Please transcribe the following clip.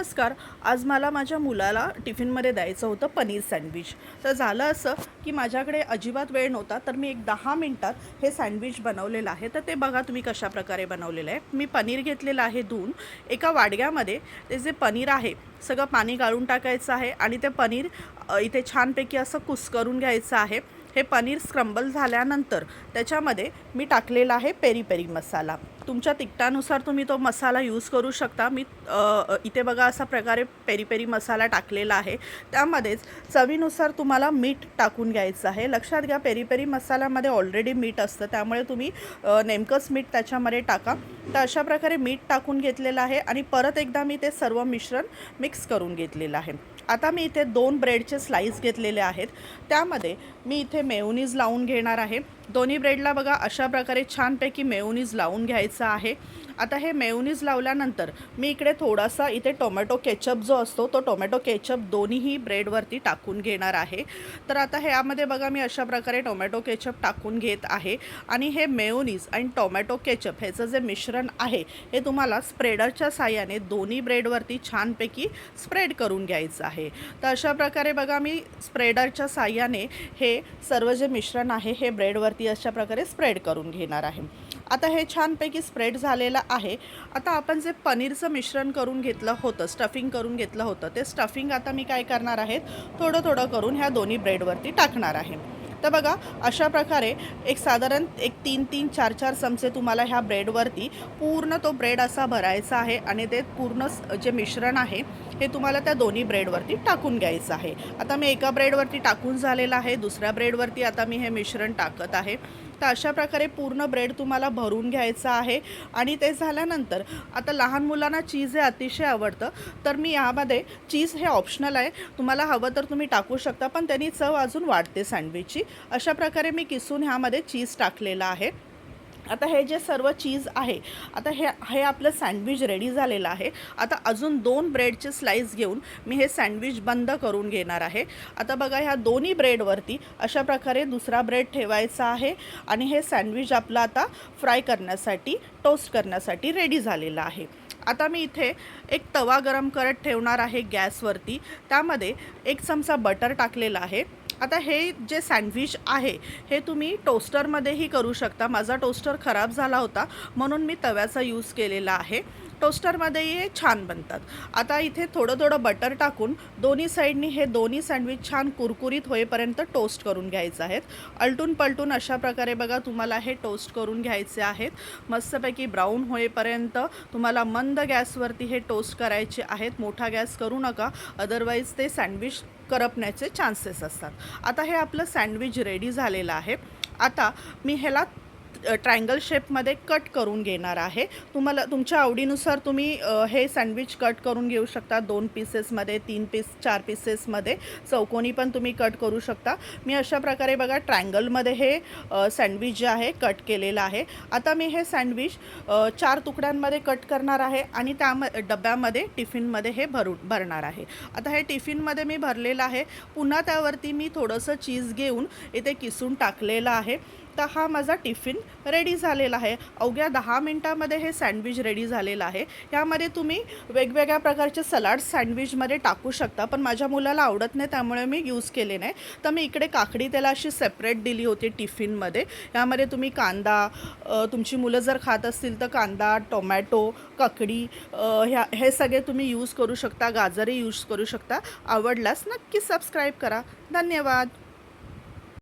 नमस्कार. आज मला माझ्या मुलाला टिफिनमध्ये द्यायचं होतं पनीर सँडविच. तर झालं असं की माझ्याकडे अजिबात वेळ नव्हता तर मी एक दहा मिनटात हे सँडविच बनवलेलं आहे. तर ते बघा तुम्ही कशाप्रकारे बनवलेलं आहे. मी पनीर घेतलेलं आहे धुवून. एका वाडग्यामध्ये ते जे पनीर आहे सगळं पाणी गाळून टाकायचं आहे आणि ते पनीर इथे छानपैकी असं कुस्करून घ्यायचं आहे. हे पनीर स्क्रम्बल झाल्यानंतर त्याच्यामध्ये मी टाकलेला आहे पेरी पेरी मसाला. तुमच्या तिखटानुसार तुम्ही तो मसाला यूज करू शकता. मी इथे बघा असा प्रकारे पेरी पेरी मसाला टाकलेला आहे. त्यामध्येच चवीनुसार तुम्हाला मीठ टाकून घ्यायचं आहे. लक्षात घ्या पेरी पेरी मसाल्यामध्ये ऑलरेडी मीठ असतं. त्यामुळे तुम्ही नेमकंच मीठ त्याच्यामध्ये टाका. तर अशा प्रकारे मीठ टाकून घेतलेलं आहे आणि परत एकदा मी ते सर्व मिश्रण मिक्स करून घेतलेलं आहे. आता मी इथे दोन ब्रेडचे स्लाईस घेतलेले आहेत. त्यामध्ये मी इथे मेयोनीज लावून घेणार आहे. दोन्ही ब्रेडला बघा अशा प्रकारे छानपैकी मेयोनीज लावून घ्यायचं आहे. आता हे मेयोनीज लावल्यानंतर मी इकडे थोडासा इथे टोमॅटो केचप जो असतो तो टोमॅटो केचप दोन्हीही ब्रेडवरती टाकून घेणार आहे. तर आता ह्यामध्ये बघा मी अशा प्रकारे टोमॅटो केचप टाकून घेत आहे. आणि हे मेयोनीज आणि टोमॅटो केचप ह्याचं जे मिश्रण आहे हे तुम्हाला स्प्रेडरच्या साह्याने दोन्ही ब्रेडवरती छानपैकी स्प्रेड करून घ्यायचं आहे. तर अशा प्रकारे बघा मी स्प्रेडरच्या साह्याने हे सर्व जे मिश्रण आहे हे ब्रेडवरती अशा प्रकारे स्प्रेड करून घेणार आहे. आता हे छानपैकी स्प्रेड झालेलं आहे. आता आपण जे पनीरचं मिश्रण करून घेतलं होतं स्टफिंग करून घेतलं होतं ते स्टफिंग आता मी काय करणार आहे? थोडं थोडं करून ह्या दोन्ही ब्रेडवरती टाकणार आहे. तर बघा अशा प्रकारे एक साधारण एक तीन तीन चार चार चमचे तुम्हाला ह्या ब्रेडवरती पूर्ण तो ब्रेड असा भरायचा आहे आणि ते पूर्ण जे मिश्रण आहे हे तुम्हाला त्या दोन्ही ब्रेडवरती टाकून घ्यायचं आहे. आता मी एका ब्रेडवरती टाकून झालेलं आहे दुसऱ्या ब्रेडवरती आता मी हे मिश्रण टाकत आहे. तर अशा प्रकारे पूर्ण ब्रेड तुम्हाला भरून घ्यायचं आहे. आणि ते झाल्यानंतर आता लहान मुलांना चीज हे अतिशय आवडतं. तर मी यामध्ये चीज हे ऑप्शनल आहे. तुम्हाला हवं तर तुम्ही टाकू शकता पण त्यांनी चव अजून वाढते सँडविचची. अशा प्रकारे मी किसून ह्यामध्ये चीज टाकलेलं आहे. आता हे जे सर्व चीज आहे आता हे हे आपलं सँडविच रेडी झालेलं आहे. आता अजून दोन ब्रेडचे स्लाईस घेऊन मी हे सँडविच बंद करून घेणार आहे. आता बघा ह्या दोन्ही ब्रेडवरती अशा प्रकारे दुसरा ब्रेड ठेवायचा आहे आणि हे सँडविच आपलं आता फ्राय करण्यासाठी टोस्ट करण्यासाठी रेडी झालेलं आहे. आता मी इथे एक तवा गरम करत ठेवणार आहे गॅसवरती. त्यामध्ये एक चमचा बटर टाकलेला आहे. आता हे जे सँडविच आहे हे तुम्ही टोस्टरमध्येही करू शकता. माझा टोस्टर खराब झाला होता म्हणून मी तव्याचा यूज केलेला आहे. टोस्टरमध्येही हे छान बनतात. आता इथे थोडं थोडं बटर टाकून दोन्ही साईडनी हे दोन्ही सँडविच छान कुरकुरीत होईपर्यंत टोस्ट करून घ्यायचं आहेत. अलटून पलटून अशा प्रकारे बघा तुम्हाला हे टोस्ट करून घ्यायचे आहेत. मस्तपैकी ब्राऊन होईपर्यंत तुम्हाला मंद गॅसवरती हे टोस्ट करायचे आहेत. मोठा गॅस करू नका. अदरवाईज ते सँडविच करपण्याचे चान्सेस असतात. आता हे आपलं सँडविच रेडी झालेलं आहे. आता मी ह्याला ट्रायंगल शेपमध्ये कट करून घेणार आहे. तुम्हाला तुमच्या आवडीनुसार तुम्ही हे सँडविच कट करून घेऊ शकता. दोन पीसेसमध्ये तीन पीस चार पीसेसमध्ये. चौकोनी पण तुम्ही कट करू शकता. मी अशा प्रकारे बघा ट्रायंगलमध्ये हे सँडविच जे आहे कट केलेलं आहे. आता मी हे सँडविच चार तुकड्यांमध्ये कट करणार आहे आणि त्या डब्यामध्ये टिफिनमध्ये हे भरू भरणार आहे. आता हे टिफिनमध्ये मी भरलेलं आहे. पुन्हा त्यावरती मी थोडंसं चीज घेऊन इथे किसून टाकलेलं आहे. तर हा माझा टिफिन रेडी झालेला आहे. अवघ्या दहा मिनटामध्ये हे सँडविच रेडी झालेलं आहे. यामध्ये तुम्ही वेगवेगळ्या प्रकारचे सलाड सँडविचमध्ये टाकू शकता पण माझ्या मुलाला आवडत नाही त्यामुळे मी यूज केले नाही. तर मी इकडे काकडी त्याला अशी सेपरेट दिली होती टिफिनमध्ये. यामध्ये तुम्ही कांदा तुमची मुलं जर खात असतील तर कांदा टोमॅटो काकडी ह्या हे सगळे तुम्ही यूज करू शकता गाजरही यूज करू शकता. आवडल्यास नक्की सबस्क्राईब करा. धन्यवाद.